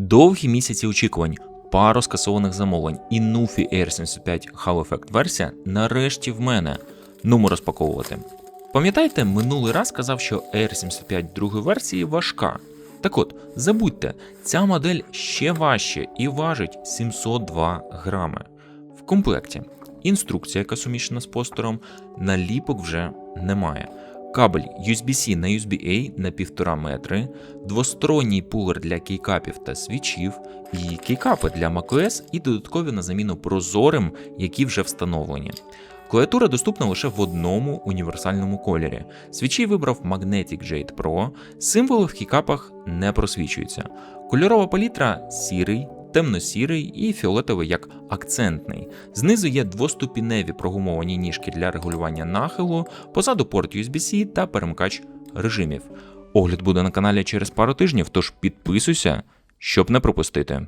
Довгі місяці очікувань, пару скасованих замовлень і Nufy Air 75 Halo Effect версія нарешті в мене. Нумо розпаковувати. Пам'ятаєте, минулий раз казав, що Air 75 другої версії важка. Так от, забудьте, ця модель ще важче і важить 702 грами. В комплекті інструкція, яка суміщена з постером, наліпок вже немає. Кабель USB-C на USB-A на 1,5 метри, двосторонній пулер для кейкапів та свічів, і кейкапи для macOS і додаткові на заміну прозорим, які вже встановлені. Клавіатура доступна лише в одному універсальному кольорі. Свічі вибрав Magnetic Jade Pro, символи в кейкапах не просвічуються. Кольорова палітра сірий, темно-сірий і фіолетовий як акцентний. Знизу є двоступіневі прогумовані ніжки для регулювання нахилу, позаду порт USB-C та перемикач режимів. Огляд буде на каналі через пару тижнів, тож підписуйся, щоб не пропустити.